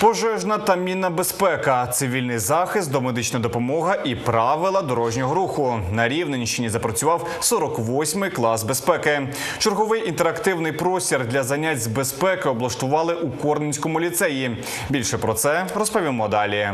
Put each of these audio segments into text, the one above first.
Пожежна та мінна безпека, цивільний захист, домедична допомога і правила дорожнього руху. На Рівненщині запрацював 48-й клас безпеки. Черговий інтерактивний простір для занять з безпеки облаштували у Корненському ліцеї. Більше про це розповімо далі.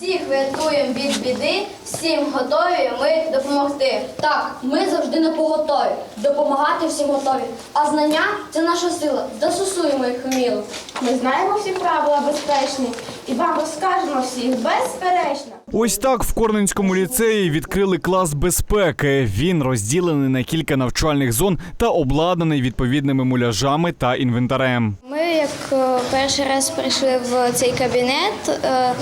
Всіх врятуємо від біди, всім готові ми допомогти. Так, ми завжди на поготові, допомагати всім готові. А знання це наша сила. Застосуємо їх вміло. Ми знаємо всі правила безпечні і вам розкажемо всіх безперечно. Ось так в Корненському ліцеї відкрили клас безпеки. Він розділений на кілька навчальних зон та обладнаний відповідними муляжами та інвентарем. Ми, як е, перший раз прийшли в цей кабінет, е,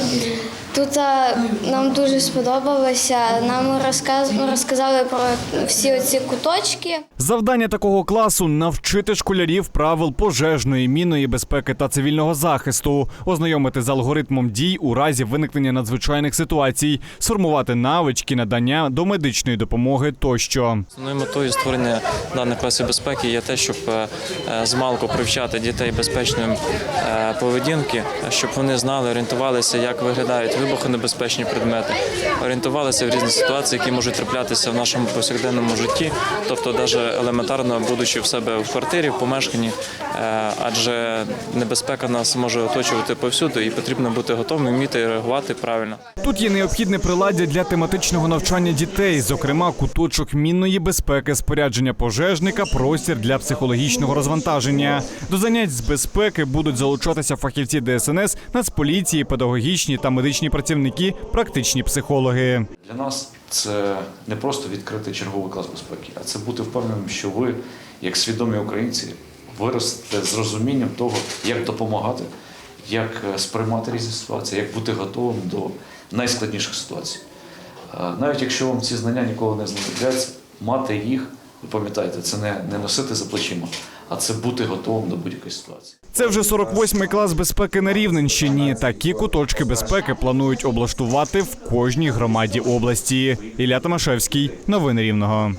тут е, нам дуже сподобалося. Нам розказ, розказали про всі оці куточки. Завдання такого класу навчити школярів правил пожежної, мінної безпеки та цивільного захисту, ознайомити з алгоритмом дій у разі виникнення надзвичайних ситуацій, сформувати навички надання до медичної допомоги тощо. Основною метою створення даних класів безпеки є те, щоб е, е, змалку привчати дітей безпечної е, поведінки, щоб вони знали, орієнтувалися, як виглядають вибухонебезпечні предмети, орієнтувалися в різні ситуації, які можуть траплятися в нашому повсякденному житті, тобто навіть елементарно будучи в себе в квартирі, в помешканні, адже небезпека нас може оточувати повсюду, і потрібно бути готовим, вміти реагувати правильно. Тут є необхідне приладдя для тематичного навчання дітей, зокрема куточок мінної безпеки, спорядження пожежника, простір для психологічного розвантаження. До занять з безпеки будуть залучатися фахівці ДСНС, Нацполіції, педагогічні та медичні працівники, практичні психологи. Для нас це не просто відкрити черговий клас безпеки, а це бути впевненим, що ви, як свідомі українці, виростете з розумінням того, як допомагати, як е, сприймати різні ситуації, як бути готовим до найскладніших ситуацій. Е, Навіть якщо вам ці знання ніколи не знадобляться, мати їх, ви пам'ятаєте, це не, не носити за плечима, а це бути готовим до будь-якої ситуації. Це вже 48-й клас безпеки на Рівненщині. Такі куточки безпеки планують облаштувати в кожній громаді області. Ілля Томашевський, новини Рівного.